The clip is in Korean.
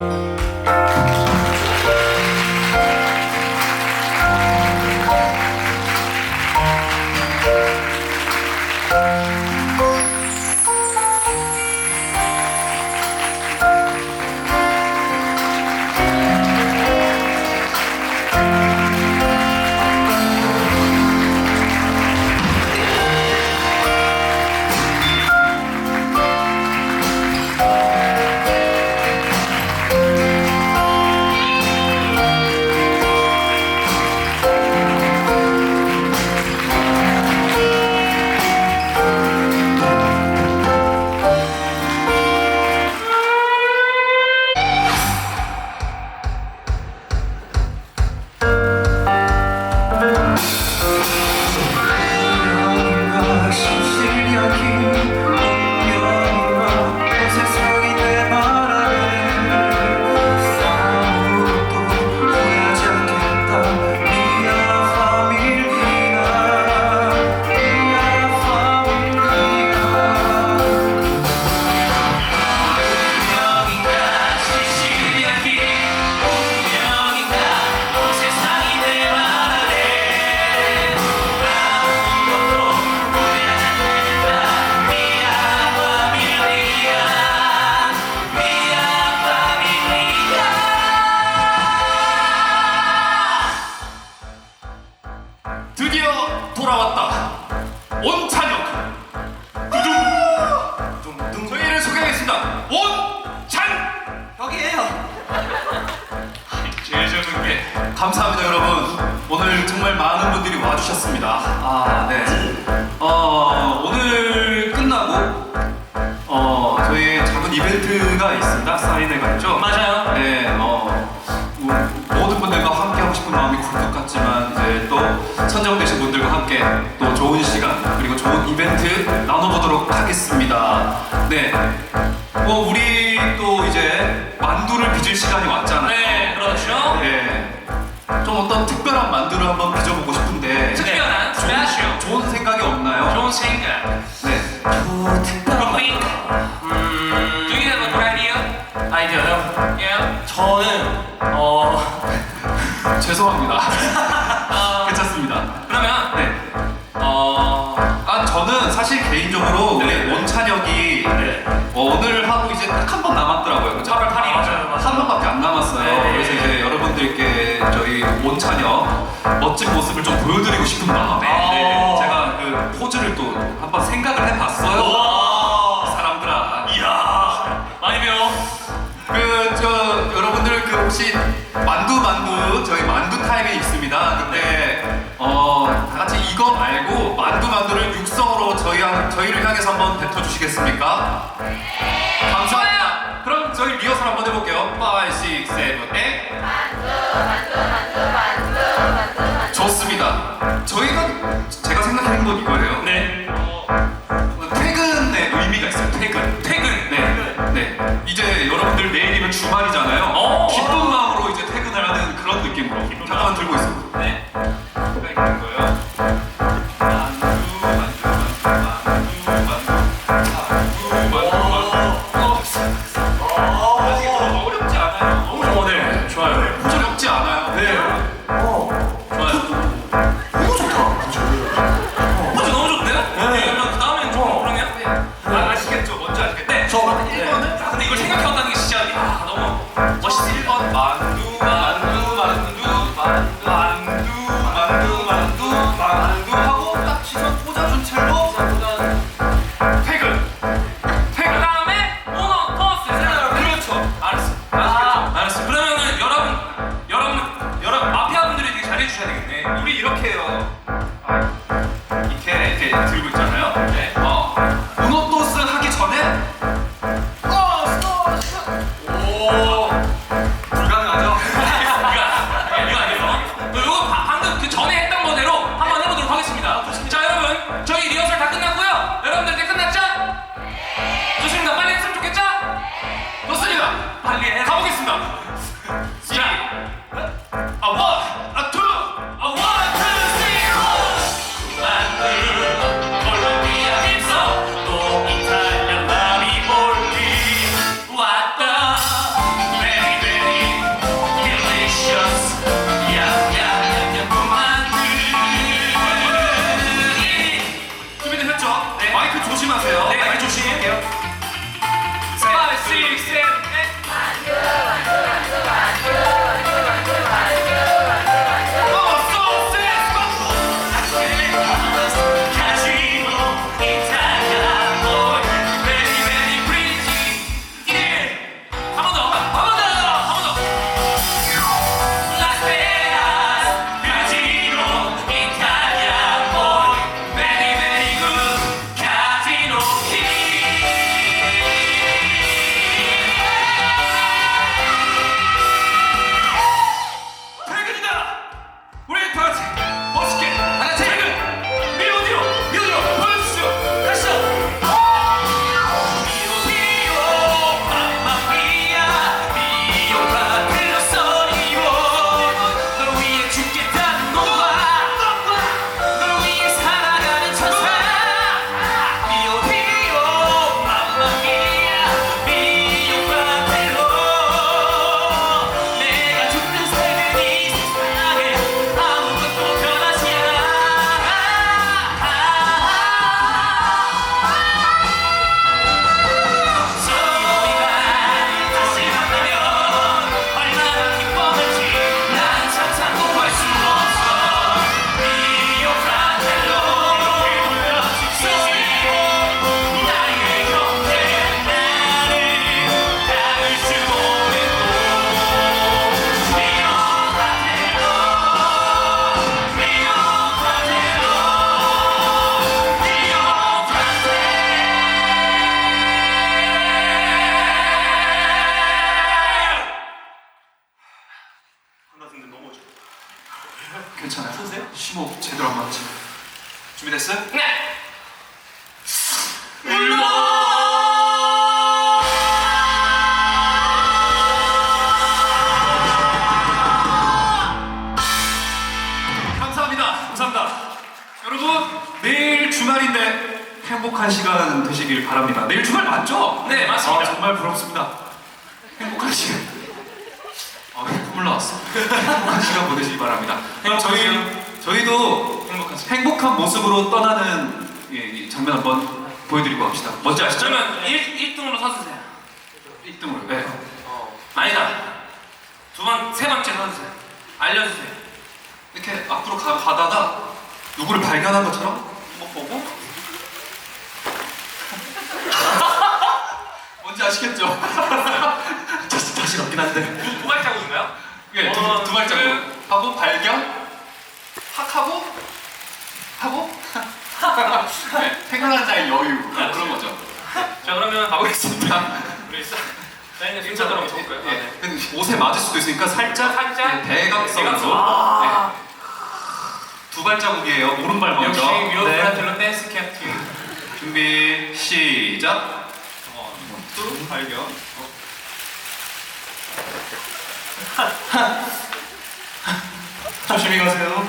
뭔 온찬혁. 두둥. 저희를 소개하겠습니다. 온찬. 여기에요 제일 적은 게 감사합니다 여러분. 오늘 정말 많은 분들이 와주셨습니다. 아 네. 나눠보도록 하겠습니다. 네. 뭐 우리 또 이제 만두를 빚을 시간이 왔잖아요. 네, 그렇죠. 네. 좀 어떤 특별한 만두를 한번 빚어보고 싶은데 특별한 좋은, 스페셜 좋은 생각이 없나요? 좋은 생각. 네. quick. 음... Do you have a good idea? 아이디어요? Yeah. 저는 어... 죄송합니다. 어. 사실 개인적으로 우리 원찬혁이 네. 어, 오늘 하고 이제 딱 한 번 남았더라고요. 그죠? 8월 8일. 맞아요, 맞아요. 한 번밖에 안 남았어요. 네. 그래서 이제 여러분들께 저희 원찬혁 멋진 모습을 좀 보여드리고 싶은 마음에 네. 네, 제가 그 포즈를 또 한번 생각을 해봤어요. 와. 사람들아. 이야. 많이 배워. 그 저 여러분들 그 혹시 만두 만두 저희 만두 타임이 있습니다. 근데 저희를 향해서 한번 뱉어 주시겠습니까? 감사합니다. 그럼 저희 리허설 한번 해볼게요. 5, 6, 7, 8. 좋습니다. 저희가 제가 생각하는 건 이거예요. 해주셔야 되겠네. 우리 이렇게 해요. 아, 이렇게 이렇게 들고 있잖아요. 네. 괜찮아요. 쓰세요? 심호흡 제대로 한번 하자. 준비됐어요? 네. 감사합니다. 감사합니다. 여러분 내일 주말인데 행복한 시간 되시길 바랍니다. 내일 주말 맞죠? 네, 맞습니다. 아, 정말 부럽습니다. 행복한 시간. 나왔어. 행복한 시간 보내시기 바랍니다. 그럼 저희 저희도 행복한 시간. 행복한 모습으로 떠나는 예, 이 장면 한번 보여드리고 갑시다. 뭔지 아시죠? 그러면 1, 1등으로 서주세요. 1등으로. 네. 아니다. 두 번, 세 번째 서주세요. 알려주세요. 이렇게 앞으로 가, 가다가 누구를 발견한 것처럼 뭐 보고 뭔지 아시겠죠? 다시 다시 없긴 한데? 예, 두, 원, 두 발자국 둘. 하고 발견 확 하고 하고 네, 생각한 자의 여유 그런 그런 거죠. 자, 그러면 가보겠습니다. 우리 사, 사인의 순서대로 한번 쳐볼까요? 아, 예, 네. 근데 옷에 맞을 수도 있으니까 살짝, 살짝? 예, 대각선으로 대각선. 아. 네. 두 발자국이에요. 오른발 먼저. 역시 네. 뮤어프라텔로 댄스 캡틴. 준비 시작. 또 발견. 조심히 가세요.